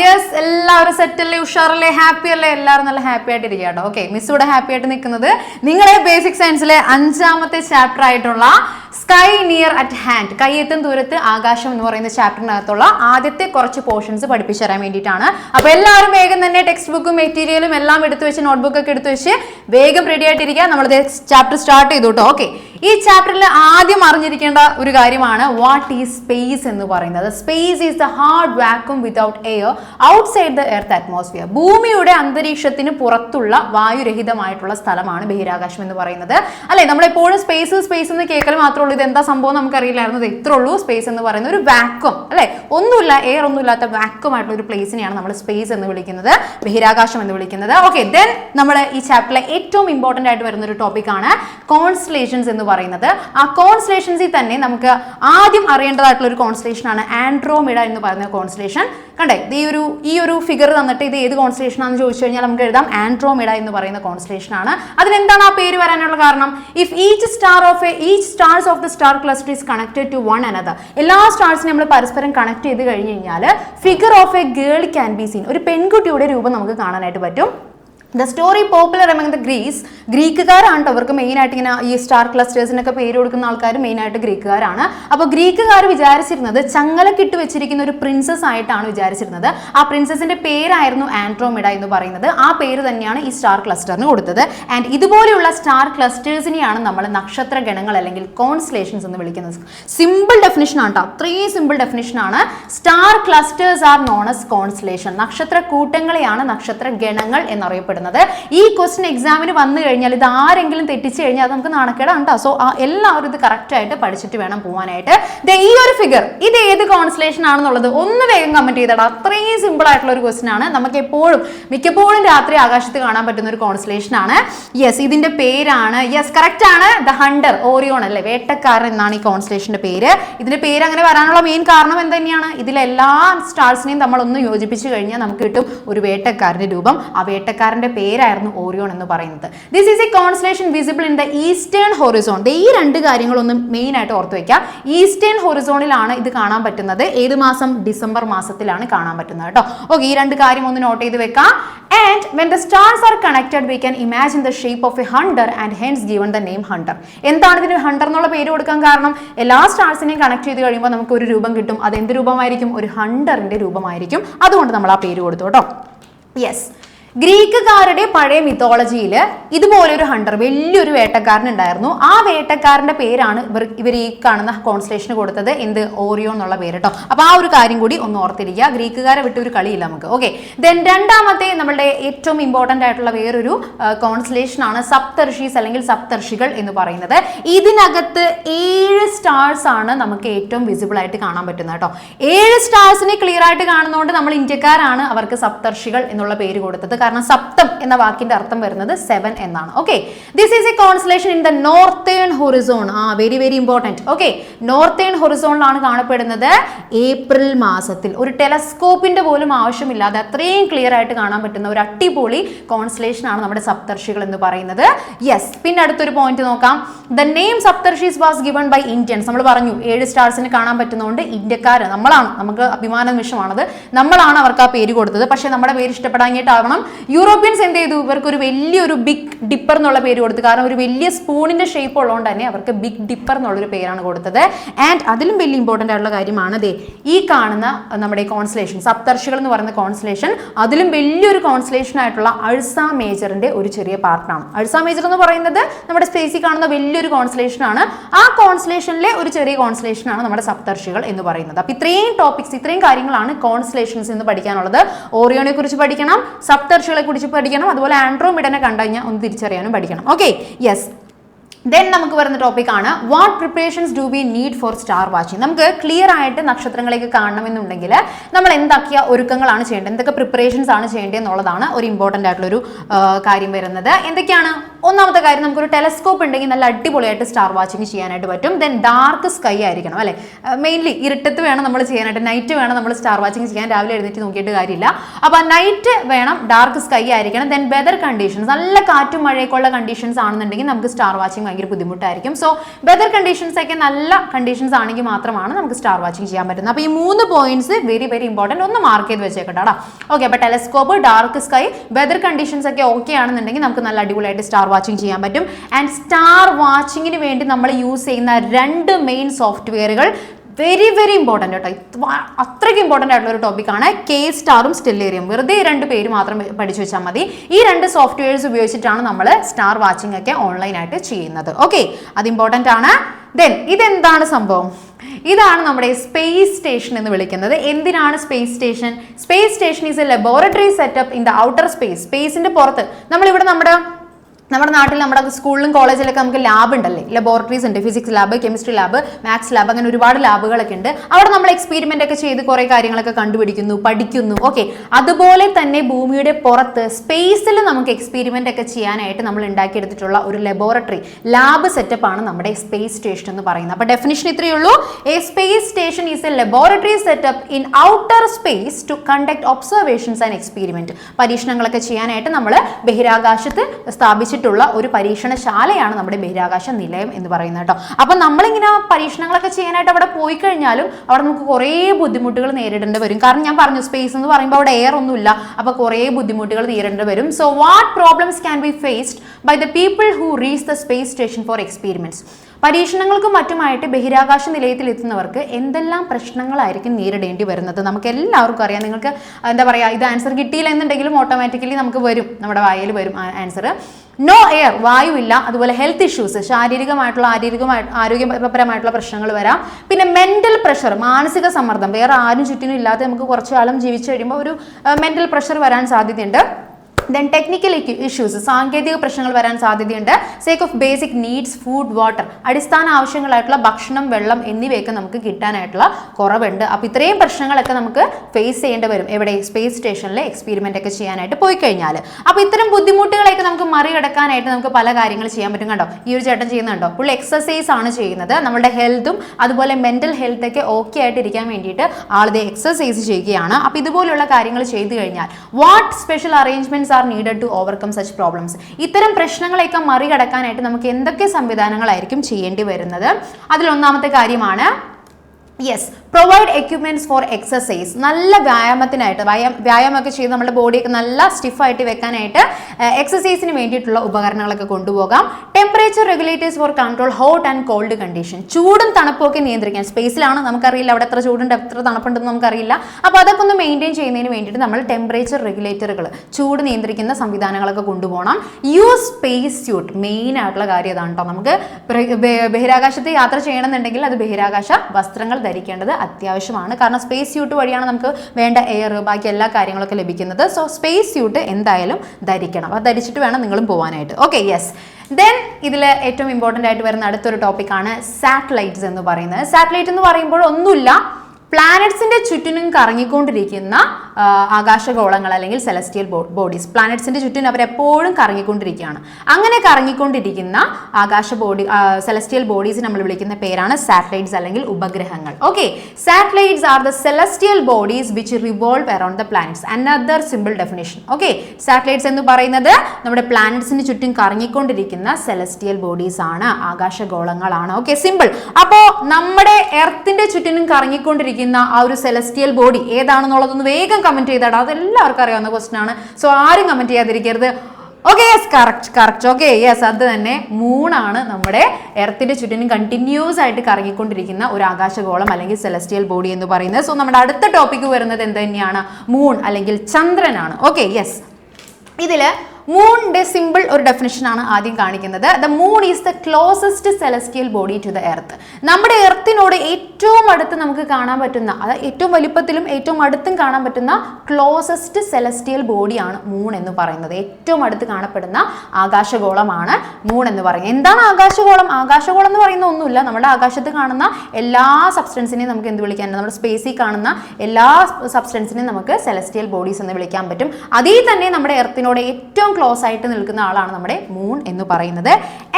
Yes എല്ലാവരും set അല്ലേ ഉഷാറല്ലേ happy അല്ലേ എല്ലാവരും നല്ല ഹാപ്പി ആയിട്ട് ഇരിക്കുക കേട്ടോ. ഓക്കെ മിസ് ഇവിടെ ഹാപ്പി ആയിട്ട് നിൽക്കുന്നത് നിങ്ങളെ ബേസിക് സയൻസിലെ അഞ്ചാമത്തെ ചാപ്റ്റർ ആയിട്ടുള്ള സ്കൈ നിയർ അറ്റ് ഹാൻഡ് കൈയെത്തും ദൂരത്ത് ആകാശം എന്ന് പറയുന്ന ചാപ്റ്ററിനകത്തുള്ള ആദ്യത്തെ കുറച്ച് പോർഷൻസ് പഠിപ്പിച്ചു തരാൻ വേണ്ടിയിട്ടാണ്. അപ്പൊ എല്ലാവരും വേഗം തന്നെ ടെക്സ്റ്റ് ബുക്കും മെറ്റീരിയലും എല്ലാം എടുത്തു വെച്ച് നോട്ട്ബുക്ക് ഒക്കെ എടുത്തു വെച്ച് വേഗം റെഡി ആയിട്ടിരിക്കുക. നമ്മൾ ചാപ്റ്റർ സ്റ്റാർട്ട് ചെയ്തു കേട്ടോ. ഓക്കെ ഈ ചാപ്റ്ററിൽ ആദ്യം അറിഞ്ഞിരിക്കേണ്ട ഒരു കാര്യമാണ് വാട്ട് ഈസ് സ്പേസ് എന്ന് പറയുന്നത്. Space is the hard vacuum without air outside the earth atmosphere ഭൂമിയുടെ അന്തരീക്ഷത്തിന് പുറത്തുള്ള വായുരഹിതമായിട്ടുള്ള സ്ഥലമാണ് ബഹിരാകാശം എന്ന് പറയുന്നത്. അല്ലെ? നമ്മളെപ്പോഴും സ്പേസ് സ്പേസ് എന്ന് കേൾക്കൽ മാത്രമേ ഉള്ളൂ. ഇത് എന്താ സംഭവം നമുക്കറിയില്ലായിരുന്നത് ഇത്രേ ഉള്ളൂ സ്പേസ് എന്ന് പറയുന്ന ഒരു വാക്വം അല്ലെ? ഒന്നുമില്ല എയർ ഒന്നുമില്ലാത്ത വാക്വം ആയിട്ടുള്ള ഒരു പ്ലേസിനെയാണ് നമ്മൾ സ്പേസ് എന്ന് വിളിക്കുന്നത്. ബഹിരാകാശം എന്ന് വിളിക്കുന്നത്. ഓക്കെ ദെൻ നമ്മൾ ഈ ചാപ്റ്ററിലെ ഏറ്റവും ഇമ്പോർട്ടന്റ് ആയിട്ട് വരുന്ന ഒരു ടോപ്പിക്കാണ് കോൺസ്റ്റലേഷൻസ് എന്ന് പറയുന്നത്. ആ കോൺസ്റ്റലേഷൻസിൽ തന്നെ നമുക്ക് ആദ്യം അറിയേണ്ടതായിട്ടുള്ള ഒരു കോൺസ്റ്റലേഷൻ ആണ് ആൻഡ്രോമിഡ എന്ന് പറയുന്ന കോൺസ്റ്റലേഷൻ കണ്ടേ? ഈ ഒരു ഈ ഒരു ഫിഗർ തന്നിട്ട് ഇത് ഏത് കോൺസ്റ്റലേഷൻ ആണെന്ന് ചോദിച്ചു കഴിഞ്ഞാൽ നമുക്ക് എഴുതാം ആൻഡ്രോമിഡ എന്ന് പറയുന്ന കോൺസ്റ്റലേഷൻ ആണ്. അതിനെന്താണ് ആ പേര് വരാനുള്ള കാരണം? If each star of a each stars of the star cluster is connected to one another എല്ലാ സ്റ്റാർസിനെ നമ്മൾ പരസ്പരം കണക്ട് ചെയ്ത് കഴിഞ്ഞ് കഴിഞ്ഞാൽ figure of a girl can be seen ഒരു പെൺകുട്ടിയുടെ രൂപം നമുക്ക് കാണാനായിട്ട് പറ്റും. The story popular among the Greece ഗ്രീക്കുകാരാണ് അവർക്ക് മെയിൻ ആയിട്ട് ഇങ്ങനെ ഈ സ്റ്റാർ ക്ലസ്റ്റേഴ്സിനൊക്കെ പേര് കൊടുക്കുന്ന ആൾക്കാർ മെയിൻ ആയിട്ട് ഗ്രീക്കുകാരാണ് അപ്പോൾ ഗ്രീക്കുകാർ വിചാരിച്ചിരുന്നത് ചങ്ങലക്കിട്ട് വെച്ചിരിക്കുന്ന ഒരു പ്രിൻസസ് ആയിട്ടാണ് വിചാരിച്ചിരുന്നത്. ആ പ്രിൻസസിന്റെ പേരായിരുന്നു ആൻഡ്രോമിഡ എന്ന് പറയുന്നത്. ആ പേര് തന്നെയാണ് ഈ സ്റ്റാർ ക്ലസ്റ്ററിന് കൊടുത്തത്. ആൻഡ് ഇതുപോലെയുള്ള സ്റ്റാർ ക്ലസ്റ്റേഴ്സിനെയാണ് നമ്മൾ നക്ഷത്ര ഗണങ്ങൾ അല്ലെങ്കിൽ കോൺസ്ലേഷൻസ് എന്ന് വിളിക്കുന്നത്. സിമ്പിൾ ഡെഫിനിഷൻ ആണ് ട്ടോ. അത്രയും സിമ്പിൾ ഡെഫിനിഷൻ ആണ്. Star clusters are known as constellation നക്ഷത്ര കൂട്ടങ്ങളെയാണ് നക്ഷത്ര ഗണങ്ങൾ എന്നറിയപ്പെടുന്നത്. ഈ ക്വസ്റ്റ്യൻ എക്സാമിന് വന്നു കഴിഞ്ഞാൽ ഇത് ആരെങ്കിലും തെറ്റിച്ചു കഴിഞ്ഞാൽ അത് നമുക്ക് നാണക്കേടാണ് കേട്ടോ സോ എല്ലാവരും ഇത് കറക്റ്റ് ആയിട്ട് പഠിച്ചിട്ട് വേണം പോകാനായിട്ട് ഈ ഒരു ഫിഗർ ഇത് ഏത് കോൺസ്റ്റലേഷൻ ആണെന്നുള്ളത് ഒന്ന് വേഗം കമന്റ് ചെയ്തടാ. അത്രയും സിമ്പിൾ ആയിട്ടുള്ള ഒരു ക്വസ്റ്റ്യൻ ആണ്. നമുക്ക് എപ്പോഴും മിക്കപ്പോഴും രാത്രി ആകാശത്ത് കാണാൻ പറ്റുന്ന ഒരു കോൺസ്റ്റലേഷൻ ആണ്. യെസ് ഇതിന്റെ പേരാണ് യെസ് കറക്റ്റ് ആണ്. ദ ഹണ്ടർ ഓറിയോൺ അല്ലേ? വേട്ടക്കാരൻ എന്നാണ് ഈ കോൺസ്റ്റലേഷന്റെ പേര്. ഇതിന്റെ പേര് അങ്ങനെ വരാനുള്ള മെയിൻ കാരണം എന്ത് തന്നെയാണ്? ഇതിലെല്ലാ സ്റ്റാർസിനെയും നമ്മൾ ഒന്ന് യോജിപ്പിച്ച് കഴിഞ്ഞാൽ നമുക്ക് കിട്ടും ഒരു വേട്ടക്കാരന്റെ രൂപം. ആ വേട്ടക്കാരന്റെ പേരായിരുന്നു ഓറിയോൺ എന്ന് പറയുന്നത്. This is a constellation visible in the eastern horizon ഈ രണ്ട് കാര്യങ്ങളൊന്നും മെയിൻ ആയിട്ട് ഓർത്ത് വെക്കാം ഈസ്റ്റേൺ ഹൊറിസോണിലാണ് ഇത് കാണാൻ പറ്റുന്നത്. ഏത് മാസം? ഡിസംബർ മാസത്തിലാണ് കാണാൻ പറ്റുന്നത് കേട്ടോ. ഓക്കെ ഈ രണ്ട് കാര്യം ഒന്ന് നോട്ട് ചെയ്ത് വെക്കാം and when the stars are connected we can imagine the shape of a hunter and hence given the name hunter എന്താണ് ഇതിന് ഹണ്ടർ എന്നുള്ള പേര് കൊടുക്കാൻ കാരണം? എല്ലാ സ്റ്റാർസിനെയും കണക്ട് ചെയ്ത് കഴിയുമ്പോൾ നമുക്ക് ഒരു രൂപം കിട്ടും. അത് എന്ത് രൂപമായിരിക്കും? ഒരു ഹണ്ടറിന്റെ രൂപമായിരിക്കും. അതുകൊണ്ട് നമ്മൾ ആ പേര് കൊടുത്തു കേട്ടോ. യെസ് ഗ്രീക്കുകാരുടെ പഴയ മിത്തോളജിയിൽ ഇതുപോലെ ഒരു ഹണ്ടർ വലിയൊരു വേട്ടക്കാരൻ ഉണ്ടായിരുന്നു ആ വേട്ടക്കാരന്റെ പേരാണ് ഇവർ ഈ കാണുന്ന കോൺസ്റ്റലേഷന് കൊടുത്തത് എന്ത്? ഓറിയോ എന്നുള്ള പേര് കേട്ടോ അപ്പോൾ ആ ഒരു കാര്യം കൂടി ഒന്ന് ഓർത്തിരിക്കുക. ഗ്രീക്കുകാരെ വിട്ട് ഒരു കളിയില്ല നമുക്ക്. ഓക്കെ ദെൻ രണ്ടാമത്തെ നമ്മളുടെ ഏറ്റവും ഇമ്പോർട്ടന്റ് ആയിട്ടുള്ള വേറൊരു കോൺസ്റ്റലേഷൻ ആണ് സപ്തർഷീസ് അല്ലെങ്കിൽ സപ്തർഷികൾ എന്ന് പറയുന്നത്. ഇതിനകത്ത് ഏഴ് സ്റ്റാർസ് ആണ് നമുക്ക് ഏറ്റവും വിസിബിൾ ആയിട്ട് കാണാൻ പറ്റുന്നത് കേട്ടോ ഏഴ് സ്റ്റാർസിനെ ക്ലിയർ ആയിട്ട് കാണുന്നതുകൊണ്ട് നമ്മൾ ഇന്ത്യക്കാരാണ് അവർക്ക് സപ്തർഷികൾ എന്നുള്ള പേര് കൊടുത്തത്. കാരണം സപ്തം എന്ന വാക്കിന്റെ അർത്ഥം വരുന്നത് സെവൻ എന്നാണ്. Okay this is a constellation in the northern horizon ആ very very important okay northern ഹൊറിസോണിലാണ് കാണപ്പെടുന്നത് ഏപ്രിൽ മാസത്തിൽ. ഒരു ടെലസ്കോപ്പിന്റെ പോലും ആവശ്യമില്ലാതെ അത്രയും ക്ലിയർ ആയിട്ട് കാണാൻ പറ്റുന്ന ഒരു അടിപൊളി കോൺസ്റ്റലേഷൻ ആണ് നമ്മുടെ സപ്തർഷികൾ എന്ന് പറയുന്നത്. യെസ് പിന്നെ അടുത്തൊരു പോയിന്റ് നോക്കാം. The name Saptarishis was given by Indians നമ്മൾ പറഞ്ഞു ഏഴ് സ്റ്റാർസിന് കാണാൻ പറ്റുന്നതുകൊണ്ട് ഇന്ത്യക്കാർ നമ്മളാണ്. നമുക്ക് അഭിമാന നിമിഷമാണത്. നമ്മളാണ് അവർക്ക് ആ പേര് കൊടുത്തത്. പക്ഷേ നമ്മുടെ പേര് ഇഷ്ടപ്പെടാഞ്ഞിട്ടാവണം. യൂറോപ്യൻസ് എന്ത് ചെയ്തു? ഇവർക്ക് ഒരു വലിയൊരു ബിഗ് ഡിപ്പർ എന്നുള്ള പേര് കൊടുത്തു. കാരണം ഒരു വലിയ സ്പൂണിന്റെ ഷേപ്പ് ഉള്ളതുകൊണ്ട് തന്നെ അവർക്ക് ബിഗ് ഡിപ്പർ എന്നുള്ളൊരു പേരാണ് കൊടുത്തത്. ആൻഡ് അതിലും വലിയ ഇമ്പോർട്ടന്റ് ആയിട്ടുള്ള കാര്യമാണ് ദേ ഈ കാണുന്ന നമ്മുടെ കോൺസ്റ്റലേഷൻ സപ്തർഷികൾ എന്ന് പറയുന്ന കോൺസ്റ്റലേഷൻ അതിലും വലിയൊരു കോൺസ്റ്റലേഷൻ ആയിട്ടുള്ള അഴ്സ മേജറിന്റെ ഒരു ചെറിയ പാർട്ടാണ് അഴ്സ മേജർ എന്ന് പറയുന്നത് നമ്മുടെ സ്പേസിൽ കാണുന്ന വലിയൊരു കോൺസ്റ്റലേഷൻ ആണ്. ആ കോൺസ്റ്റലേഷനിലെ ഒരു ചെറിയ കോൺസ്റ്റലേഷൻ ആണ് നമ്മുടെ സപ്തർഷികൾ എന്ന് പറയുന്നത്. അപ്പൊ ഇത്രയും ടോപ്പിക്സ് ഇത്രയും കാര്യങ്ങളാണ് കോൺസ്റ്റലേഷൻസ് എന്ന് പഠിക്കാനുള്ളത്. ഓറിയോനെ കുറിച്ച് പഠിക്കണം സപ്തർഷികളെ കുറിച്ച് പഠിക്കണം അതുപോലെ ആൻഡ്രോമിഡനെ കണ്ടു കഴിഞ്ഞാൽ ഒന്ന് തിരിച്ചറിയാനും പഠിക്കണം. ഓക്കെ യെസ് ദെൻ നമുക്ക് വരുന്ന ടോപ്പിക് ആണ് what preparations do we need for star watching നമുക്ക് ക്ലിയർ ആയിട്ട് നക്ഷത്രങ്ങളേക്ക് കാണണമെന്നുണ്ടെങ്കിൽ നമ്മൾ എന്തൊക്കെയ ഒരുക്കങ്ങളാണ് ചെയ്യേണ്ടത് എന്തൊക്കെ പ്രിപ്പറേഷൻസ് ആണ് ചെയ്യേണ്ടത് എന്നുള്ളതാണ് ഒരു ഇമ്പോർട്ടന്റ് ആയിട്ടുള്ളൊരു കാര്യം വരുന്നത്. എന്തൊക്കെയാണ്? ഒന്നാമത്തെ കാര്യം നമുക്കൊരു ടെലസ്കോപ്പ് ഉണ്ടെങ്കിൽ നല്ല അടിപൊളിയായിട്ട് സ്റ്റാർ വാച്ചിങ് ചെയ്യാനായിട്ട് പറ്റും. ദെൻ ഡാർക്ക് സ്കൈ ആയിരിക്കണം അല്ലേ? മെയിൻലി ഇരുട്ടത്ത് വേണം നമ്മൾ ചെയ്യാനായിട്ട് നൈറ്റ് വേണം നമ്മൾ സ്റ്റാർ വാച്ചിങ് ചെയ്യാൻ. രാവിലെ എഴുന്നേറ്റ് നോക്കിയിട്ട് കാര്യമില്ല. അപ്പോൾ നൈറ്റ് വേണം ഡാർക്ക് സ്കൈ ആയിരിക്കണം. ദെൻ വെതർ കണ്ടീഷൻസ് നല്ല കാറ്റും മഴയൊക്കെ ഉള്ള കണ്ടീഷൻസ് ആണെന്നുണ്ടെങ്കിൽ നമുക്ക് സ്റ്റാർ വാച്ചിങ് ഭയങ്കര ബുദ്ധിമുട്ടായിരിക്കും. സോ വെതർ കണ്ടീഷൻസ് ഒക്കെ നല്ല കണ്ടീഷൻസ് ആണെങ്കിൽ മാത്രമാണ് നമുക്ക് സ്റ്റാർ വാച്ചിങ് ചെയ്യാൻ പറ്റുന്നത്. അപ്പോൾ ഈ മൂന്ന് പോയിന്റ്സ് വെരി വെരി ഇമ്പോർട്ടന്റ് ഒന്ന് മാർക്ക് ചെയ്ത് വെച്ചേക്കട്ടോ ഓക്കെ അപ്പോൾ telescope dark sky weather conditions ഒക്കെ ഓക്കെ ആണെന്നുണ്ടെങ്കിൽ നമുക്ക് നല്ല അടിപൊളിയായിട്ട് സ്റ്റാർ വാച്ചിങ് ചെയ്യാൻ പറ്റും. ആൻഡ് സ്റ്റാർ വാച്ചിങ്ങിന് വേണ്ടി നമ്മൾ യൂസ് ചെയ്യുന്ന രണ്ട് മെയിൻ സോഫ്റ്റ്വെയറുകൾ വെരി വെരി ഇമ്പോർട്ടന്റ് കേട്ടോ. അത്രയ്ക്ക് ഇമ്പോർട്ടന്റ് ആയിട്ടുള്ള ഒരു ടോപ്പിക്കാണ് കെ സ്റ്റാറും സ്റ്റെല്ലേറിയം വെറുതെ രണ്ട് പേര് മാത്രം പഠിച്ചു വെച്ചാൽ മതി. ഈ രണ്ട് സോഫ്റ്റ്വെയർസ് ഉപയോഗിച്ചിട്ടാണ് നമ്മൾ സ്റ്റാർ വാച്ചിങ് ഒക്കെ ഓൺലൈനായിട്ട് ചെയ്യുന്നത്. ഓക്കെ അത് ഇമ്പോർട്ടന്റ് ആണ്. ദെൻ ഇതെന്താണ് സംഭവം? ഇതാണ് നമ്മുടെ സ്പേസ് സ്റ്റേഷൻ എന്ന് വിളിക്കുന്നത്. എന്തിനാണ് space station space station is a laboratory setup in the outer space സ്പേസിന്റെ പുറത്ത്. നമ്മളിവിടെ നമ്മുടെ നമ്മുടെ നാട്ടിൽ നമ്മുടെ സ്കൂളിലും കോളേജിലൊക്കെ നമുക്ക് ലാബ് ഉണ്ടല്ലേ? ലബോറട്ടറീസ് ഉണ്ട് physics lab chemistry lab maths lab അങ്ങനെ ഒരുപാട് ലാബുകളൊക്കെ ഉണ്ട്. അവിടെ നമ്മൾ എക്സ്പെരിമെന്റ് ഒക്കെ ചെയ്ത് കുറെ കാര്യങ്ങളൊക്കെ കണ്ടുപിടിക്കുന്നു പഠിക്കുന്നു. ഓക്കെ അതുപോലെ തന്നെ ഭൂമിയുടെ പുറത്ത് സ്പേസിൽ നമുക്ക് എക്സ്പെരിമെന്റ് ഒക്കെ ചെയ്യാനായിട്ട് നമ്മൾ ഉണ്ടാക്കിയെടുത്തിട്ടുള്ള ഒരു ലബോറട്ടറി ലാബ് സെറ്റപ്പ് ആണ് നമ്മുടെ സ്പേസ് സ്റ്റേഷൻ എന്ന് പറയുന്നത്. അപ്പൊ ഡെഫിനിഷൻ ഇത്രയേ ഉള്ളൂ. A space station is a laboratory setup in outer space to conduct observations and experiment പരീക്ഷണങ്ങളൊക്കെ ചെയ്യാനായിട്ട് നമ്മൾ ബഹിരാകാശത്ത് സ്ഥാപിച്ചിട്ടുള്ള ഒരു പരീക്ഷണശാലയാണ് നമ്മുടെ ബഹിരാകാശ നിലയം എന്ന് പറയുന്നത് കേട്ടോ. അപ്പം നമ്മളിങ്ങനെ പരീക്ഷണങ്ങളൊക്കെ ചെയ്യാനായിട്ട് അവിടെ പോയി കഴിഞ്ഞാലും അവിടെ നമുക്ക് കുറേ ബുദ്ധിമുട്ടുകൾ നേരിടേണ്ടി വരും. കാരണം ഞാൻ പറഞ്ഞു സ്പേസ് എന്ന് പറയുമ്പോൾ അവിടെ എയർ ഒന്നുമില്ല. അപ്പോൾ കുറേ ബുദ്ധിമുട്ടുകൾ നേരിടേണ്ടി വരും. So what problems can be faced by the people who reach the space station for experiments പരീക്ഷണങ്ങൾക്കും മറ്റുമായിട്ട് ബഹിരാകാശ നിലയത്തിൽ എത്തുന്നവർക്ക് എന്തെല്ലാം പ്രശ്നങ്ങളായിരിക്കും നേരിടേണ്ടി വരുന്നത്? നമുക്ക് എല്ലാവർക്കും അറിയാം. നിങ്ങൾക്ക് എന്താ പറയുക ഇത് ആൻസർ കിട്ടിയില്ല എന്നുണ്ടെങ്കിലും ഓട്ടോമാറ്റിക്കലി നമുക്ക് വരും. നമ്മുടെ വായിൽ വരും ആൻസർ നോ എയർ വായുവില്ല അതുപോലെ ഹെൽത്ത് ഇഷ്യൂസ് ശാരീരികമായിട്ടുള്ള ആരോഗ്യമായി ആരോഗ്യപരമായിട്ടുള്ള പ്രശ്നങ്ങൾ വരാം. പിന്നെ മെന്റൽ പ്രഷർ മാനസിക സമ്മർദ്ദം വേറെ ആരും ചുറ്റിനും ഇല്ലാതെ നമുക്ക് കുറച്ചു കാലം ജീവിച്ചു കഴിയുമ്പോൾ ഒരു മെന്റൽ പ്രഷർ വരാൻ സാധ്യതയുണ്ട്. ദെൻ ടെക്നിക്കൽ ഇഷ്യൂസ് സാങ്കേതിക പ്രശ്നങ്ങൾ വരാൻ സാധ്യതയുണ്ട്. Sake of basic needs food water അടിസ്ഥാന ആവശ്യങ്ങളായിട്ടുള്ള ഭക്ഷണം വെള്ളം എന്നിവയൊക്കെ നമുക്ക് കിട്ടാനായിട്ടുള്ള കുറവുണ്ട്. അപ്പോൾ ഇത്രയും പ്രശ്നങ്ങളൊക്കെ നമുക്ക് ഫേസ് ചെയ്യേണ്ടി വരും. എവിടെ? സ്പേസ് സ്റ്റേഷനിൽ എക്സ്പെരിമെന്റ് ഒക്കെ ചെയ്യാനായിട്ട് പോയി കഴിഞ്ഞാൽ അപ്പോൾ ഇത്തരം ബുദ്ധിമുട്ടുകളൊക്കെ നമുക്ക് മറികടക്കാനായിട്ട് നമുക്ക് പല കാര്യങ്ങൾ ചെയ്യാൻ പറ്റും. കണ്ടോ? ഈ ഒരു ചേട്ടൻ ചെയ്യുന്നുണ്ടോ? പുള്ളി എക്സസൈസ് ആണ് ചെയ്യുന്നത്. നമ്മുടെ ഹെൽത്തും അതുപോലെ മെന്റൽ ഹെൽത്ത് ഒക്കെ ഓക്കെ ആയിട്ട് ഇരിക്കാൻ വേണ്ടിയിട്ട് ആളിത് എക്സസൈസ് ചെയ്യുകയാണ്. അപ്പോൾ ഇതുപോലുള്ള കാര്യങ്ങൾ ചെയ്തു കഴിഞ്ഞാൽ what special arrangements are needed to overcome such problems ഇത്തരം പ്രശ്നങ്ങളെയൊക്കെ മറികടക്കാനായിട്ട് നമുക്ക് എന്തൊക്കെ സംവിധാനങ്ങളായിരിക്കും ചെയ്യേണ്ടി വരുന്നത്? അതിലൊന്നാമത്തെ കാര്യമാണ് yes provide equipments for exercise നല്ല വ്യായാമത്തിനായിട്ട് വ്യായാമം വ്യായാമമൊക്കെ ചെയ്ത് നമ്മുടെ ബോഡിയൊക്കെ നല്ല സ്റ്റിഫായിട്ട് വെക്കാനായിട്ട് എക്സസൈസിന് വേണ്ടിയിട്ടുള്ള ഉപകരണങ്ങളൊക്കെ കൊണ്ടുപോകാം. Temperature regulators for control hot and cold condition ചൂടും തണുപ്പും ഒക്കെ നിയന്ത്രിക്കാൻ സ്പേസിലാണ് നമുക്കറിയില്ല അവിടെ എത്ര ചൂടുണ്ട് എത്ര തണുപ്പുണ്ടെന്ന് നമുക്കറിയില്ല. അപ്പോൾ അതൊക്കെ ഒന്ന് മെയിന്റെയിൻ ചെയ്യുന്നതിന് വേണ്ടിയിട്ട് നമ്മൾ ടെമ്പറേച്ചർ റെഗുലേറ്ററുകൾ ചൂട് നിയന്ത്രിക്കുന്ന സംവിധാനങ്ങളൊക്കെ കൊണ്ടുപോകണം. യൂസ് സ്പേസ് സ്യൂട്ട് മെയിൻ ആയിട്ടുള്ള കാര്യം അതാണ് കേട്ടോ നമുക്ക് ബഹിരാകാശത്ത് യാത്ര ചെയ്യണമെന്നുണ്ടെങ്കിൽ അത് ബഹിരാകാശ വസ്ത്രങ്ങൾ ധരിക്കേണ്ടത് അത്യാവശ്യമാണ്. കാരണം സ്പേസ് സ്യൂട്ട് വഴിയാണ് നമുക്ക് വേണ്ട എയർ ബാക്കി എല്ലാ കാര്യങ്ങളൊക്കെ ലഭിക്കുന്നത്. സോ സ്പേസ് സ്യൂട്ട് എന്തായാലും ധരിക്കണം. അത് ധരിച്ചിട്ട് വേണം നിങ്ങളും പോകാനായിട്ട് ഓക്കെ യെസ് ദെൻ ഇതിൽ ഏറ്റവും ഇമ്പോർട്ടന്റ് ആയിട്ട് വരുന്ന അടുത്തൊരു ടോപ്പിക്കാണ് സാറ്റലൈറ്റ്സ് എന്ന് പറയുന്നത്. സാറ്റലൈറ്റ് എന്ന് പറയുമ്പോൾ ഒന്നുമില്ല. പ്ലാനറ്റ്സിന്റെ ചുറ്റിനും കറങ്ങിക്കൊണ്ടിരിക്കുന്ന ആകാശഗോളങ്ങൾ അല്ലെങ്കിൽ സെലസ്റ്റിയൽ ബോഡീസ് പ്ലാനറ്റ്സിന്റെ ചുറ്റിനും അവരെപ്പോഴും കറങ്ങിക്കൊണ്ടിരിക്കുകയാണ്. അങ്ങനെ കറങ്ങിക്കൊണ്ടിരിക്കുന്ന ആകാശ ബോഡി സെലസ്റ്റിയൽ ബോഡീസ് നമ്മൾ വിളിക്കുന്ന പേരാണ് സാറ്റലൈറ്റ്സ് അല്ലെങ്കിൽ ഉപഗ്രഹങ്ങൾ. Okay satellites are the celestial bodies which revolve around the planets another simple definition okay satellites എന്ന് പറയുന്നത് നമ്മുടെ പ്ലാനറ്റ്സിന് ചുറ്റും കറങ്ങിക്കൊണ്ടിരിക്കുന്ന സെലസ്റ്റിയൽ ബോഡീസ് ആണ് ആകാശഗോളങ്ങളാണ്. ഓക്കെ സിമ്പിൾ അപ്പോൾ നമ്മുടെ എർത്തിന്റെ ചുറ്റിനും കറങ്ങിക്കൊണ്ടിരിക്കുന്ന ആ ഒരു സെലസ്റ്റിയൽ ബോഡി ഏതാണെന്നുള്ളതൊന്ന് വേഗം കമന്റ് ചെയ്താടാ. അതെല്ലാവർക്കും അറിയാവുന്ന ക്വസ്റ്റൻ ആണ്. സോ ആരും comment ചെയ്യാതിരിക്കരുത്. Okay yes correct correct okay yes അത് തന്നെ. മൂണാണ് നമ്മുടെ എർത്തിന്റെ ചുറ്റിനും കണ്ടിന്യൂസ് ആയിട്ട് കറങ്ങിക്കൊണ്ടിരിക്കുന്ന ഒരു ആകാശഗോളം അല്ലെങ്കിൽ സെലസ്റ്റിയൽ ബോഡി എന്ന് പറയുന്നത്. സോ നമ്മുടെ അടുത്ത ടോപ്പിക്ക് വരുന്നത് എന്ത് തന്നെയാണ്? മൂൺ അല്ലെങ്കിൽ ചന്ദ്രനാണ്. ഓക്കെ യെസ് ഇതിൽ മൂണിന്റെ സിമ്പിൾ ഒരു ഡെഫിനിഷൻ ആണ് ആദ്യം കാണിക്കുന്നത്. The moon is the closest celestial body to the earth നമ്മുടെ എർത്തിനോട് ഏറ്റവും അടുത്ത് നമുക്ക് കാണാൻ പറ്റുന്ന അതായത് ഏറ്റവും വലിപ്പത്തിലും ഏറ്റവും അടുത്തും കാണാൻ പറ്റുന്ന ക്ലോസസ്റ്റ് സെലസ്റ്റിയൽ ബോഡിയാണ് മൂൺ എന്ന് പറയുന്നത്. ഏറ്റവും അടുത്ത് കാണപ്പെടുന്ന ആകാശഗോളമാണ് മൂൺ എന്ന് പറയുന്നത്. എന്താണ് ആകാശഗോളം? ആകാശഗോളം എന്ന് പറയുന്ന ഒന്നുമില്ല. നമ്മുടെ ആകാശത്ത് കാണുന്ന എല്ലാ സബ്സ്റ്റൻസിനെയും നമുക്ക് എന്ത് വിളിക്കാൻ നമ്മുടെ സ്പേസിൽ കാണുന്ന എല്ലാ സബ്സ്റ്റൻസിനെയും നമുക്ക് സെലസ്റ്റിയൽ ബോഡീസ് എന്ന് വിളിക്കാൻ പറ്റും. അതിൽ തന്നെ നമ്മുടെ എർത്തിനോട് ഏറ്റവും ക്ലോസ് ആയിട്ട് നിൽക്കുന്ന ആളാണ് നമ്മുടെ മൂൺ എന്ന് പറയുന്നത്.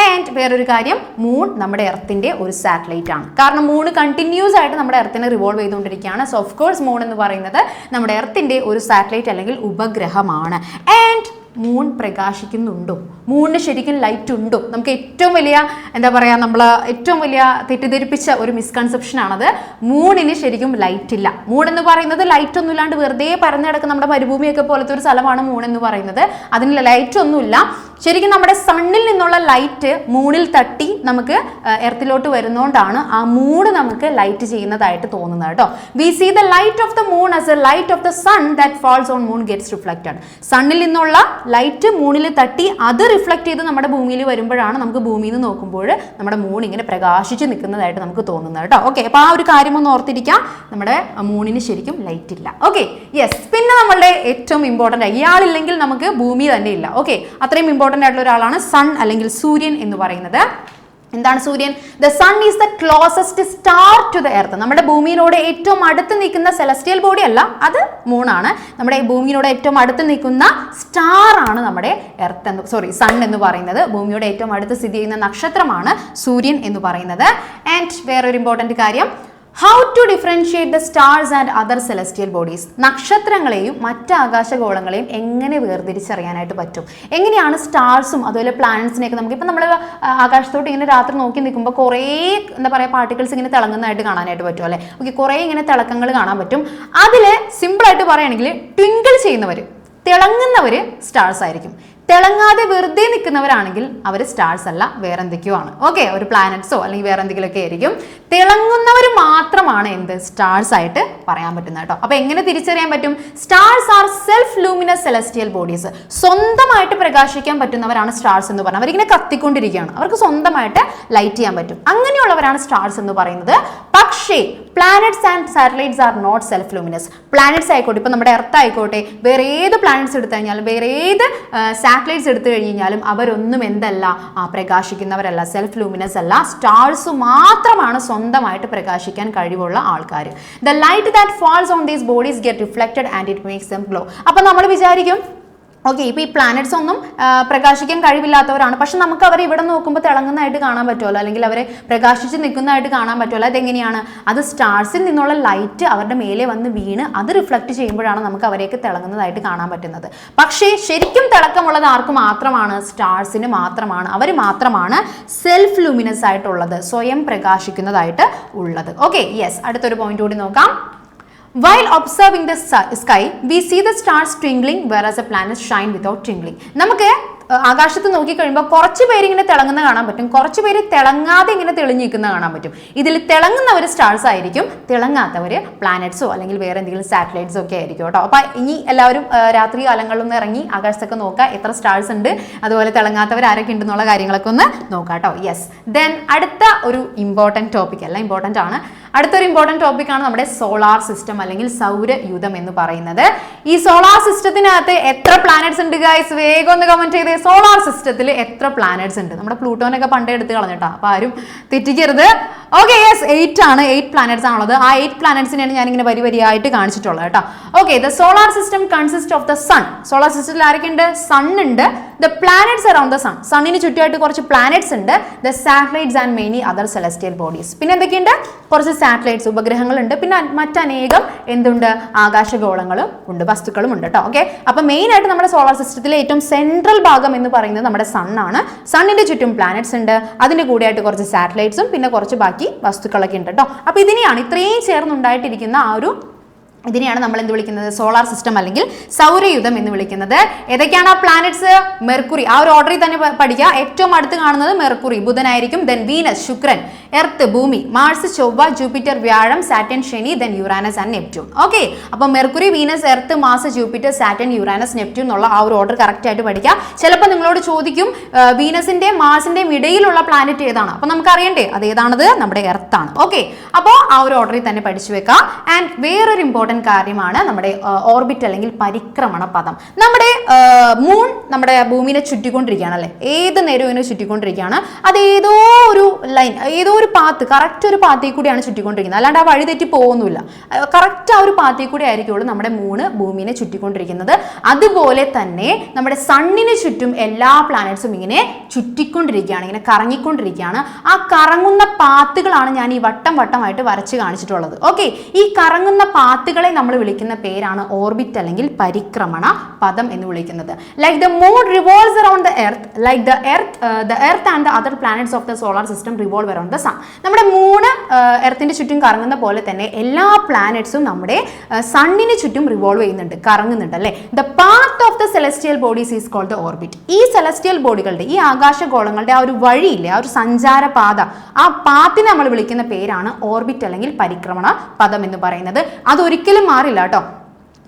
ആൻഡ് വേറൊരു കാര്യം മൂൺ നമ്മുടെ എർത്തിന്റെ ഒരു സാറ്റലൈറ്റ് ആണ്. കാരണം മൂൺ കണ്ടിന്യൂസ് ആയിട്ട് നമ്മുടെ എർത്തിനെ റിവോൾവ് ചെയ്തുകൊണ്ടിരിക്കുകയാണ്. സോ ഓഫ് കോഴ്സ് മൂൺ എന്ന് പറയുന്നത് നമ്മുടെ എർത്തിന്റെ ഒരു സാറ്റലൈറ്റ് അല്ലെങ്കിൽ ഉപഗ്രഹമാണ്. And moon പ്രകാശിക്കുന്നുണ്ടോ? മൂണിന് ശരിക്കും ലൈറ്റ് ഉണ്ടോ? നമുക്ക് ഏറ്റവും വലിയ എന്താ പറയുക നമ്മൾ ഏറ്റവും വലിയ തെറ്റിദ്ധരിപ്പിച്ച ഒരു മിസ്കൺസെപ്ഷൻ ആണത്. മൂണിന് ശരിക്കും ലൈറ്റ് ഇല്ല. മൂൺ എന്ന് പറയുന്നത് ലൈറ്റ് ഒന്നും ഇല്ലാണ്ട് വെറുതെ പരന്നു കിടക്കുന്ന നമ്മുടെ മരുഭൂമിയൊക്കെ പോലത്തെ ഒരു സ്ഥലമാണ് മൂൺ എന്ന് പറയുന്നത്. അതിന് ലൈറ്റ് ഒന്നുമില്ല. ശരിക്കും നമ്മുടെ സണ്ണിൽ നിന്നുള്ള ലൈറ്റ് മൂണിൽ തട്ടി നമുക്ക് എർത്തിലോട്ട് വരുന്നതുകൊണ്ടാണ് ആ മൂണ് നമുക്ക് ലൈറ്റ് ചെയ്യുന്നതായിട്ട് തോന്നുന്നത് കേട്ടോ. We see the light of the moon as a light of the sun that falls on moon gets reflected സണ്ണിൽ നിന്നുള്ള ലൈറ്റ് മൂണിൽ തട്ടി അത് റിഫ്ലക്ട് ചെയ്ത് നമ്മുടെ ഭൂമിയിൽ വരുമ്പോഴാണ് നമുക്ക് ഭൂമിയിൽ നിന്ന് നോക്കുമ്പോൾ നമ്മുടെ മൂൺ ഇങ്ങനെ പ്രകാശിച്ച് നിൽക്കുന്നതായിട്ട് നമുക്ക് തോന്നുന്നത് കേട്ടോ. ഓക്കെ അപ്പോൾ ആ ഒരു കാര്യം ഒന്ന് ഓർത്തിരിക്കാം. നമ്മുടെ മൂണിന് ശരിക്കും ലൈറ്റ് ഇല്ല. ഓക്കെ യെസ് പിന്നെ നമ്മളുടെ ഏറ്റവും ഇമ്പോർട്ടന്റ് ഇയാളില്ലെങ്കിൽ നമുക്ക് ഭൂമി തന്നെ ഇല്ല. ഓക്കെ അത്രയും ഇമ്പോർട്ടന്റ് ആയിട്ടുള്ള ഒരാളാണ് സൺ അല്ലെങ്കിൽ സൂര്യൻ എന്ന് പറയുന്നത്. എന്താണ് സൂര്യൻ? The sun is the closest star to the earth നമ്മുടെ ഭൂമിയിനോട് ഏറ്റവും അടുത്ത് നിൽക്കുന്ന സെലസ്റ്റിയൽ ബോഡി അല്ല അത് മൂണാണ് നമ്മുടെ ഈ ഭൂമിയിനോട് ഏറ്റവും അടുത്ത് നിൽക്കുന്ന സ്റ്റാർ ആണ് നമ്മുടെ എർത്ത് എന്ന് സോറി സൺ എന്ന് പറയുന്നത്. ഭൂമിയുടെ ഏറ്റവും അടുത്ത് സ്ഥിതി ചെയ്യുന്ന നക്ഷത്രമാണ് സൂര്യൻ എന്ന് പറയുന്നത്. ആൻഡ് വേറൊരു ഇമ്പോർട്ടന്റ് കാര്യം how to differentiate the stars and other celestial bodies നക്ഷത്രങ്ങളെയും മറ്റ് ആകാശഗോളങ്ങളെയും എങ്ങനെ വേർതിരിച്ചറിയാനായിട്ട് പറ്റും? എങ്ങനെയാണ് സ്റ്റാർസും അതുപോലെ പ്ലാനറ്റ്സിനെയൊക്കെ നമുക്ക് ഇപ്പം നമ്മൾ ആകാശത്തോട്ട് ഇങ്ങനെ രാത്രി നോക്കി നിൽക്കുമ്പോൾ കുറേ എന്താ പറയുക പാർട്ടിക്കിൾസ് ഇങ്ങനെ തിളങ്ങുന്നതായിട്ട് കാണാനായിട്ട് പറ്റും അല്ലേ? ഓക്കെ കുറേ ഇങ്ങനെ തിളക്കങ്ങൾ കാണാൻ പറ്റും. അതിൽ സിമ്പിളായിട്ട് പറയുകയാണെങ്കിൽ ട്വിങ്കിൾ ചെയ്യുന്നവർ തിളങ്ങുന്നവർ സ്റ്റാർസ് ആയിരിക്കും. തിളങ്ങാതെ വെറുതെ നിൽക്കുന്നവരാണെങ്കിൽ അവർ സ്റ്റാർസ് അല്ല വേറെ എന്തൊക്കെയോ ആണ്. ഓക്കെ ഒരു പ്ലാനറ്റ്സോ അല്ലെങ്കിൽ വേറെ എന്തെങ്കിലുമൊക്കെ ആയിരിക്കും. തിളങ്ങുന്നവർ മാത്രമാണ് എന്ത് സ്റ്റാർസ് ആയിട്ട് പറയാൻ പറ്റുന്നത് കേട്ടോ. അപ്പൊ എങ്ങനെ തിരിച്ചറിയാൻ പറ്റും? Stars are self luminous celestial bodies സ്വന്തമായിട്ട് പ്രകാശിക്കാൻ പറ്റുന്നവരാണ് സ്റ്റാർസ് എന്ന് പറഞ്ഞാൽ അവരിങ്ങനെ കത്തിക്കൊണ്ടിരിക്കുകയാണ്. അവർക്ക് സ്വന്തമായിട്ട് ലൈറ്റ് ചെയ്യാൻ പറ്റും. അങ്ങനെയുള്ളവരാണ് സ്റ്റാർസ് എന്ന് പറയുന്നത്. പക്ഷേ planets and satellites are not self luminous planets ആയിക്കോട്ടെ ഇപ്പോൾ നമ്മുടെ എർത്ത് ആയിക്കോട്ടെ വേറെ ഏത് പ്ലാനറ്റ്സ് എടുത്തു കഴിഞ്ഞാലും വേറെ ഏത് സാറ്റലൈറ്റ്സ് എടുത്തു കഴിഞ്ഞാലും അവരൊന്നും എന്തല്ല പ്രകാശിക്കുന്നവരല്ല സെൽഫ് ലൂമിനസ് അല്ല. സ്റ്റാർസ് മാത്രമാണ് സ്വന്തമായിട്ട് പ്രകാശിക്കാൻ കഴിവുള്ള ആൾക്കാർ the light that falls on these bodies get reflected and it makes them glow അപ്പോൾ നമ്മൾ വിചാരിക്കും ഓക്കെ ഇപ്പൊ ഈ പ്ലാനറ്റ്സ് ഒന്നും പ്രകാശിക്കാൻ കഴിവില്ലാത്തവരാണ്. പക്ഷെ നമുക്ക് അവരെ ഇവിടെ നോക്കുമ്പോൾ തിളങ്ങുന്നതായിട്ട് കാണാൻ പറ്റുമല്ലോ? അല്ലെങ്കിൽ അവരെ പ്രകാശിച്ച് നിൽക്കുന്നതായിട്ട് കാണാൻ പറ്റുമല്ലോ? അതെങ്ങനെയാണ്? അത് സ്റ്റാർസിൽ നിന്നുള്ള ലൈറ്റ് അവരുടെ മേലെ വന്ന് വീണ് അത് റിഫ്ലക്ട് ചെയ്യുമ്പോഴാണ് നമുക്ക് അവരെയൊക്കെ തിളങ്ങുന്നതായിട്ട് കാണാൻ പറ്റുന്നത്. പക്ഷേ ശരിക്കും തിളക്കമുള്ളത് ആർക്ക് മാത്രമാണ്? സ്റ്റാർസിന് മാത്രമാണ്. അവർ മാത്രമാണ് സെൽഫ് ലൂമിനസ് ആയിട്ടുള്ളത് സ്വയം പ്രകാശിക്കുന്നതായിട്ട് ഉള്ളത്. ഓക്കെ യെസ് അടുത്തൊരു പോയിന്റ് കൂടി നോക്കാം. While observing the sky we see the stars twinkling whereas a planet shine without twinkling നമുക്ക് ആകാശത്ത് നോക്കിക്കഴിയുമ്പോൾ കുറച്ച് പേര് ഇങ്ങനെ തിളങ്ങുന്ന കാണാൻ പറ്റും. കുറച്ച് പേര് തിളങ്ങാതെ ഇങ്ങനെ തെളിഞ്ഞു നിൽക്കുന്ന കാണാൻ പറ്റും. ഇതിൽ തിളങ്ങുന്നവർ സ്റ്റാർസ് ആയിരിക്കും തിളങ്ങാത്തവർ പ്ലാനറ്റ്സോ അല്ലെങ്കിൽ വേറെ എന്തെങ്കിലും സാറ്റലൈറ്റ്സോ ഒക്കെ ആയിരിക്കും കേട്ടോ. അപ്പോൾ ഇനി എല്ലാവരും രാത്രി കാലങ്ങളിൽ ഒന്ന് ഇറങ്ങി ആകാശത്തൊക്കെ നോക്കുക. എത്ര സ്റ്റാർസ് ഉണ്ട് അതുപോലെ തിളങ്ങാത്തവർ ആരൊക്കെ ഉണ്ടെന്നുള്ള കാര്യങ്ങളൊക്കെ ഒന്ന് നോക്കാം കേട്ടോ യെസ് ദെൻ അടുത്ത ഒരു ഇമ്പോർട്ടന്റ് ടോപ്പിക് അല്ല ഇമ്പോർട്ടന്റ് ആണ്. അടുത്തൊരു ഇമ്പോർട്ടന്റ് ടോപ്പിക്കാണ് നമ്മുടെ സോളാർ സിസ്റ്റം അല്ലെങ്കിൽ സൗരയുധം എന്ന് പറയുന്നത്. ഈ സോളാർ സിസ്റ്റത്തിനകത്ത് എത്ര പ്ലാനറ്റ്സ് ഉണ്ട് ഗൈസ് വേഗം ഒന്ന് കമന്റ് ചെയ്തേ. സോളാർ സിസ്റ്റത്തിൽ എത്ര പ്ലാനറ്റ്സ് ഉണ്ട്? നമ്മുടെ പ്ലൂട്ടോനൊക്കെ പണ്ടേ എടുത്ത് കളഞ്ഞിട്ടാ അപ്പോൾ ആരും തെറ്റിക്കരുത്. ഓക്കെ യെസ് എയ്റ്റ് ആണ്. എയ്റ്റ് പ്ലാനറ്റ്സ് ആണുള്ളത്. ആ എയ്റ്റ് പ്ലാനറ്റ്സിനെയാണ് ഞാൻ ഇങ്ങനെ വരി വരിയായിട്ട് കാണിച്ചിട്ടുള്ളത് കേട്ടോ. Okay the solar system consist of the sun solar സിസ്റ്റത്തിൽ ആരൊക്കെ ഉണ്ട് സൺ ഉണ്ട്. The planets around the sun സണ്ണിന് ചുറ്റുമായിട്ട് കുറച്ച് പ്ലാനറ്റ്സ് ഉണ്ട്. The satellites and many other celestial bodies പിന്നെ എന്തൊക്കെയുണ്ട്? കുറച്ച് സാറ്റലൈറ്റ്സ് ഉപഗ്രഹങ്ങളുണ്ട്. പിന്നെ മറ്റനേകം എന്തുണ്ട്? ആകാശഗോളങ്ങളും ഉണ്ട് വസ്തുക്കളും ഉണ്ട് കേട്ടോ ഓക്കെ? മെയിൻ ആയിട്ട് നമ്മുടെ സോളാർ സിസ്റ്റത്തിലെ ഏറ്റവും സെൻട്രൽ ഭാഗം എന്ന് പറയുന്നത് നമ്മുടെ സണ്ണാണ് സണ്ണിന്റെ ചുറ്റും പ്ലാനറ്റ്സ് ഉണ്ട്. അതിന്റെ കൂടെയായിട്ട് കുറച്ച് സാറ്റലൈറ്റ്സും പിന്നെ കുറച്ച് ബാക്കി വസ്തുക്കളൊക്കെ ഉണ്ട് കേട്ടോ അപ്പൊ ഇതിനെയാണ് ഇത്രയും ചേർന്നുണ്ടായിട്ടിരിക്കുന്ന ആ ഒരു ഇതിനെയാണ് നമ്മൾ എന്ത് വിളിക്കുന്നത്? സോളാർ സിസ്റ്റം അല്ലെങ്കിൽ സൗരയുധം എന്ന് വിളിക്കുന്നത്. ഏതൊക്കെയാണ് ആ പ്ലാനറ്റ്സ് മെർക്കുറി. ആ ഒരു ഓർഡറിൽ തന്നെ പഠിക്കുക. ഏറ്റവും അടുത്ത് കാണുന്നത് മെർക്കുറി. ബുധനായിരിക്കും ദെൻ വീനസ് ശുക്രൻ എർത്ത് ഭൂമി മാർസ് ചൊവ്വ ജൂപ്പിറ്റർ വ്യാഴം സാറ്റൻ ശനി then Uranus and Neptune. Okay? അപ്പോൾ Mercury Venus Earth Mars Jupiter Saturn Uranus Neptune എന്നുള്ള ആ ഒരു ഓർഡർ കറക്റ്റ് ആയിട്ട് പഠിക്കുക. ചിലപ്പോൾ നിങ്ങളോട് ചോദിക്കും വീനസിന്റെ മാസിന്റെയും ഇടയിലുള്ള പ്ലാനറ്റ് ഏതാണ്? അപ്പോൾ നമുക്ക് അറിയണ്ടേ അത് ഏതാണത്? നമ്മുടെ എർത്താണ്. ഓക്കെ? അപ്പോൾ ആ ഒരു ഓർഡറിൽ തന്നെ പഠിച്ചു വെക്കാം. ആൻഡ് വേറൊരു ഇമ്പോർട്ടന്റ് ഇമ്പോർട്ടന്റ് കാര്യമാണ് നമ്മുടെ ഓർബിറ്റ് അല്ലെങ്കിൽ പരിക്രമണ പദം. നമ്മുടെ മൂൺ നമ്മുടെ ഭൂമിനെ ചുറ്റിക്കൊണ്ടിരിക്കുകയാണ് അല്ലേ ഏത് നേരവും ഇങ്ങനെ ചുറ്റിക്കൊണ്ടിരിക്കുകയാണ്. അത് ഏതോ ഒരു ലൈൻ ഏതോ ഒരു പാത്ത് കറക്റ്റ് ഒരു പാത്തിൽ കൂടിയാണ് ചുറ്റിക്കൊണ്ടിരിക്കുന്നത്. അല്ലാണ്ട് ആ വഴി തെറ്റി പോകുന്നില്ല കറക്റ്റ് ആ ഒരു പാത്തിൽ കൂടി ആയിരിക്കുള്ളൂ നമ്മുടെ മൂണ് ഭൂമിനെ ചുറ്റിക്കൊണ്ടിരിക്കുന്നത്. അതുപോലെ തന്നെ നമ്മുടെ സണ്ണിന് ചുറ്റും എല്ലാ പ്ലാനറ്റ്സും ഇങ്ങനെ ചുറ്റിക്കൊണ്ടിരിക്കുകയാണ് ഇങ്ങനെ കറങ്ങിക്കൊണ്ടിരിക്കുകയാണ്. ആ കറങ്ങുന്ന പാത്തുകളാണ് ഞാൻ ഈ വട്ടം വട്ടമായിട്ട് വരച്ച് കാണിച്ചിട്ടുള്ളത്. ഓക്കെ ഈ കറങ്ങുന്ന പാത്തുകളെ നമ്മൾ വിളിക്കുന്ന പേരാണ് ഓർബിറ്റ് അല്ലെങ്കിൽ പരിക്രമണ പദം എന്ന് വിളിക്കുന്നത്. Like the moon revolves around the earth like the earth the earth and the other planets of the solar system revolve around the sun നമ്മുടെ മൂന്ന് എർത്തിന്റെ ചുറ്റും കറങ്ങുന്ന പോലെ തന്നെ എല്ലാ പ്ലാനറ്റ്സും നമ്മുടെ സണ്ണിന് ചുറ്റും റിവോൾവ് ചെയ്യുന്നുണ്ട് കറങ്ങുന്നുണ്ട് അല്ലേ? The part of the celestial bodies is called the orbit ഈ സെലസ്റ്റിയൽ ബോഡികളുടെ ഈ ആകാശഗോളങ്ങളുടെ ആ ഒരു വഴിയില്ലേ ആ ഒരു സഞ്ചാര പാത ആ പാത്തിനെ നമ്മൾ വിളിക്കുന്ന പേരാണ് ഓർബിറ്റ് അല്ലെങ്കിൽ പരിക്രമണ പദം എന്ന് പറയുന്നത്. അതൊരിക്കലും മാറില്ല കേട്ടോ.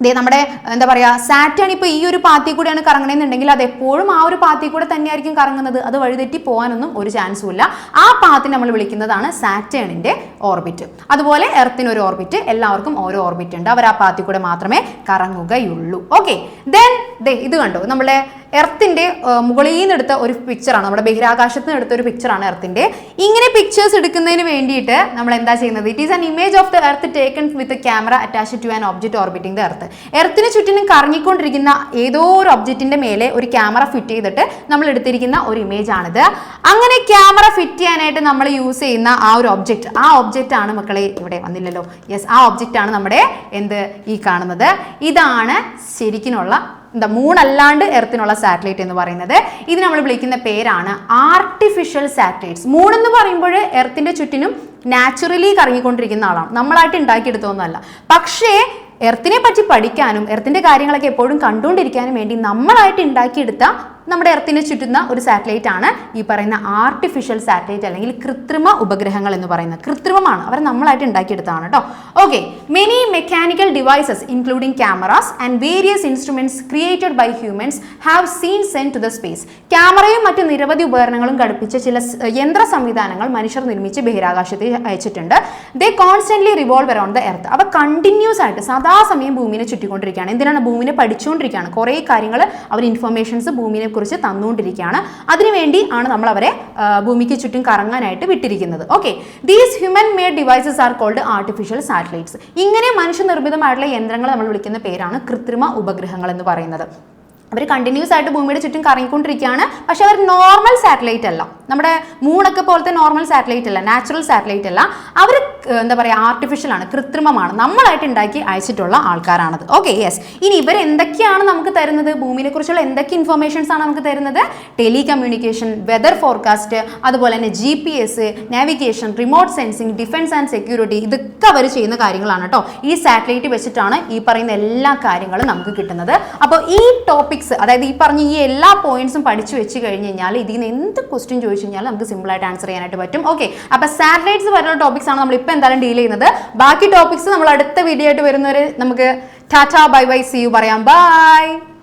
ദേ നമ്മുടെ എന്താ പറയാ സാറ്റേൺ ഇപ്പോൾ ഈ ഒരു പാത്തി കൂടെയാണ് കറങ്ങണമെന്നുണ്ടെങ്കിൽ അത് എപ്പോഴും ആ ഒരു പാത്തി കൂടെ തന്നെയായിരിക്കും കറങ്ങുന്നത്. അത് വഴിതെറ്റി പോകാനൊന്നും ഒരു ചാൻസും ഇല്ല. ആ പാത്തി നമ്മൾ വിളിക്കുന്നതാണ് സാറ്റേണിന്റെ ഓർബിറ്റ്. അതുപോലെ എർത്തിന് ഒരു ഓർബിറ്റ് എല്ലാവർക്കും ഓരോ ഓർബിറ്റ് ഉണ്ട്. അവർ ആ പാത്തി കൂടെ മാത്രമേ കറങ്ങുകയുള്ളൂ. ഓക്കെ. ദെൻ ദേ ഇത് കണ്ടോ? നമ്മുടെ എർത്തിന്റെ മുകളിൽ നിന്ന് എടുത്ത ഒരു പിക്ചറാണ് നമ്മുടെ ബഹിരാകാശത്ത് നിന്ന് എടുത്ത ഒരു പിക്ചറാണ് എർത്തിന്റെ ഇങ്ങനെ പിക്ചേഴ്സ് എടുക്കുന്നതിന് വേണ്ടിയിട്ട് നമ്മൾ എന്താ ചെയ്യുന്നത് it is an image of the earth taken with camera attach to an object orbiting the earth എർത്തിന് ചുറ്റിനും കറങ്ങിക്കൊണ്ടിരിക്കുന്ന ഏതോ ഒരു ഒബ്ജക്റ്റിന്റെ മേലെ ഒരു ക്യാമറ ഫിറ്റ് ചെയ്തിട്ട് നമ്മൾ എടുത്തിരിക്കുന്ന ഒരു ഇമേജ് ആണിത്. അങ്ങനെ ക്യാമറ ഫിറ്റ് ചെയ്യാനായിട്ട് നമ്മൾ യൂസ് ചെയ്യുന്ന ആ ഒരു ഒബ്ജക്റ്റ് ആ ഒബ്ജക്റ്റ് ആണ് മക്കളെ ഇവിടെ വന്നില്ലല്ലോ. യെസ് ആ ഒബ്ജക്റ്റ് ആണ് നമ്മുടെ എന്ത് ഈ കാണുന്നത്. ഇതാണ് ശരിക്കിനുള്ള എന്താ മൂണല്ലാണ്ട് എർത്തിനുള്ള സാറ്റലൈറ്റ് എന്ന് പറയുന്നത്. ഇത് നമ്മൾ വിളിക്കുന്ന പേരാണ് ആർട്ടിഫിഷ്യൽ സാറ്റലൈറ്റ്സ് മൂൺ എന്ന് പറയുമ്പോൾ എർത്തിന്റെ ചുറ്റിനും നാച്ചുറലി കറങ്ങിക്കൊണ്ടിരിക്കുന്ന ആളാണ്. നമ്മളായിട്ട് ഉണ്ടാക്കിയെടുത്തൊന്നുമല്ല പക്ഷേ എർത്തിനെ പറ്റി പഠിക്കാനും എർത്തിന്റെ കാര്യങ്ങളൊക്കെ എപ്പോഴും കണ്ടുകൊണ്ടിരിക്കാനും വേണ്ടി നമ്മളായിട്ട് ഉണ്ടാക്കിയെടുത്ത നമ്മുടെ എർത്തിനെ ചുറ്റുന്ന ഒരു സാറ്റലൈറ്റ് ആണ് ഈ പറയുന്ന ആർട്ടിഫിഷ്യൽ സാറ്റലൈറ്റ് അല്ലെങ്കിൽ കൃത്രിമ ഉപഗ്രഹങ്ങൾ എന്ന് പറയുന്നത്. കൃത്രിമമാണ്. അവർ നമ്മളായിട്ട് ഉണ്ടാക്കിയെടുത്തതാണ് കേട്ടോ okay many mechanical devices including cameras and various instruments created by humans have seen sent to the space ക്യാമറയും മറ്റു നിരവധി ഉപകരണങ്ങളും ഘടിപ്പിച്ച ചില യന്ത്ര സംവിധാനങ്ങൾ മനുഷ്യർ നിർമ്മിച്ച് ബഹിരാകാശത്തിൽ അയച്ചിട്ടുണ്ട്. They constantly revolve around the earth അവ കണ്ടിന്യൂസ് ആയിട്ട് സദാസമയം ഭൂമിനെ ചുറ്റിക്കൊണ്ടിരിക്കുകയാണ്. എന്തിനാണ്? ഭൂമിനെ പഠിച്ചുകൊണ്ടിരിക്കുകയാണ്. കുറേ കാര്യങ്ങൾ അവർ ഇൻഫർമേഷൻസ് ഭൂമിനെ കുറിച്ച് തന്നുകൊണ്ടിരിക്കുകയാണ്. അതിനുവേണ്ടി ആണ് നമ്മൾ അവരെ ഭൂമിക്ക് ചുറ്റും കറങ്ങാനായിട്ട് വിട്ടിരിക്കുന്നത്. Okay these human made devices are called artificial satellites ഇങ്ങനെ മനുഷ്യനിർമ്മിതമായിട്ടുള്ള യന്ത്രങ്ങൾ നമ്മൾ വിളിക്കുന്ന പേരാണ് കൃത്രിമ ഉപഗ്രഹങ്ങൾ എന്ന് പറയുന്നത്. അവർ കണ്ടിന്യൂസ് ആയിട്ട് ഭൂമിയുടെ ചുറ്റും കറങ്ങിക്കൊണ്ടിരിക്കുകയാണ്. പക്ഷെ അവർ നോർമൽ സാറ്റലൈറ്റ് അല്ല. നമ്മുടെ മൂണൊക്കെ പോലത്തെ നോർമൽ സാറ്റലൈറ്റ് അല്ല നാച്ചുറൽ സാറ്റലൈറ്റ് അല്ല. അവർ എന്താ പറയുക ആർട്ടിഫിഷ്യൽ ആണ് കൃത്രിമമാണ്. നമ്മളായിട്ട് ഉണ്ടാക്കി അയച്ചിട്ടുള്ള ആൾക്കാരാണത്. ഓക്കെ യെസ് ഇനി ഇവർ എന്തൊക്കെയാണ് നമുക്ക് തരുന്നത്? ഭൂമിനെ കുറിച്ചുള്ള എന്തൊക്കെ ഇൻഫർമേഷൻസ് ആണ് നമുക്ക് തരുന്നത്? ടെലി കമ്മ്യൂണിക്കേഷൻ വെതർ ഫോർകാസ്റ്റ് അതുപോലെ തന്നെ G P S navigation remote sensing defence and security ഇതൊക്കെ അവർ ചെയ്യുന്ന കാര്യങ്ങളാണ് കേട്ടോ. ഈ സാറ്റലൈറ്റ് വെച്ചിട്ടാണ് ഈ പറയുന്ന എല്ലാ കാര്യങ്ങളും നമുക്ക് കിട്ടുന്നത്. അപ്പോൾ ഈ ടോപ്പിക്സ് അതായത് ഈ പറഞ്ഞ ഈ എല്ലാ പോയിന്റ്സും പഠിച്ചു വെച്ച് കഴിഞ്ഞ് കഴിഞ്ഞാൽ ഇതിൽ നിന്ന് എന്ത് ക്വസ്റ്റ്യൻ ചോദിച്ചു കഴിഞ്ഞാൽ നമുക്ക് സിമ്പിൾ ആയിട്ട് ആൻസർ ചെയ്യാനായിട്ട് പറ്റും. ഓക്കെ അപ്പോൾ സാറ്റലൈറ്റ്സ് വരുന്ന ടോപ്പിക്സ് ആണ് നമ്മൾ ഇപ്പോൾ എന്തായാലും ഡീൽ ചെയ്യുന്നത്. ബാക്കി ടോപ്പിക്സ് നമ്മൾ അടുത്ത വീഡിയോ ആയിട്ട് വരുന്നവരെ നമുക്ക് tata bye bye see you പറയാം. ബൈ